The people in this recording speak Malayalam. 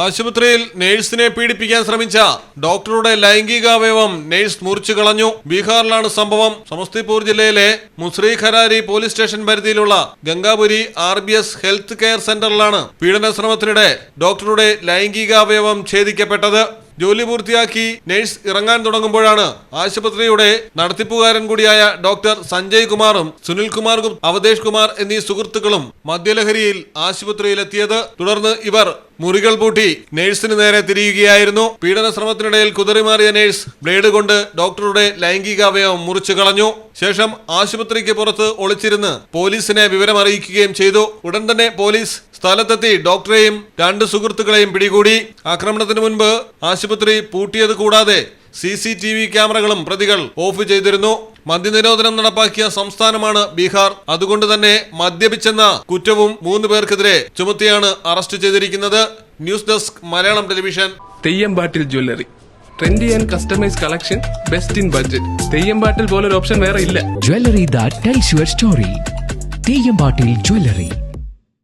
ആശുപത്രിയിൽ നേഴ്സിനെ പീഡിപ്പിക്കാൻ ശ്രമിച്ച ഡോക്ടറുടെ ലൈംഗികാവയവം നേഴ്സ് മുറിച്ചു കളഞ്ഞു. ബീഹാറിലാണ് സംഭവം. സമസ്തിപൂർ ജില്ലയിലെ മുസ്രി ഖരാരി പോലീസ് സ്റ്റേഷൻ പരിധിയിലുള്ള Gangapuri R B S health care സെന്ററിലാണ് പീഡന ശ്രമത്തിനിടെ ഡോക്ടറുടെ ലൈംഗികാവയവം ഛേദിക്കപ്പെട്ടത്. ജോലി പൂർത്തിയാക്കി നഴ്സ് ഇറങ്ങാൻ തുടങ്ങുമ്പോഴാണ് ആശുപത്രിയുടെ നടത്തിപ്പുകാരൻ കൂടിയായ ഡോക്ടർ സഞ്ജയ് കുമാറും സുനിൽ കുമാർ അവതേഷ് കുമാർ എന്നീ സുഹൃത്തുക്കളും മദ്യലഹരിയിൽ ആശുപത്രിയിലെത്തിയത്. തുടർന്ന് ഇവർ മുറികൾ പൂട്ടി നേഴ്സിന് നേരെ തിരിയുകയായിരുന്നു. പീഡന ശ്രമത്തിനിടയിൽ കുതറിമാറിയ നേഴ്സ് ബ്ലേഡ് കൊണ്ട് ഡോക്ടറുടെ ലൈംഗികാവയവം മുറിച്ചു കളഞ്ഞു. ശേഷം ആശുപത്രിക്ക് പുറത്ത് ഒളിച്ചിരുന്ന് പോലീസിനെ വിവരം അറിയിക്കുകയും ചെയ്തു. ഉടൻ തന്നെ പോലീസ് സ്ഥലത്തെത്തി ഡോക്ടറെയും രണ്ട് സുഹൃത്തുക്കളെയും പിടികൂടി. ആക്രമണത്തിന് മുൻപ് ആശുപത്രി പൂട്ടിയത് കൂടാതെ സി സി ടി വി ക്യാമറകളും പ്രതികൾ ഓഫ് ചെയ്തിരുന്നു. മദ്യനിരോധനം നടപ്പാക്കിയ സംസ്ഥാനമാണ് ബീഹാർ. അതുകൊണ്ട് തന്നെ മദ്യപിച്ചെന്ന കുറ്റവും മൂന്ന് പേർക്കെതിരെ ചുമത്തിയാണ് അറസ്റ്റ് ചെയ്തിരിക്കുന്നത്. News desk Malayalam television. Theyyampattil jewellery. Trendy and customise collection best in budget Theyyampattil പോലൊരു ഓപ്ഷൻ വേറെ ഇല്ല. Jewellery that tells your story. Teyambatil Jewelry.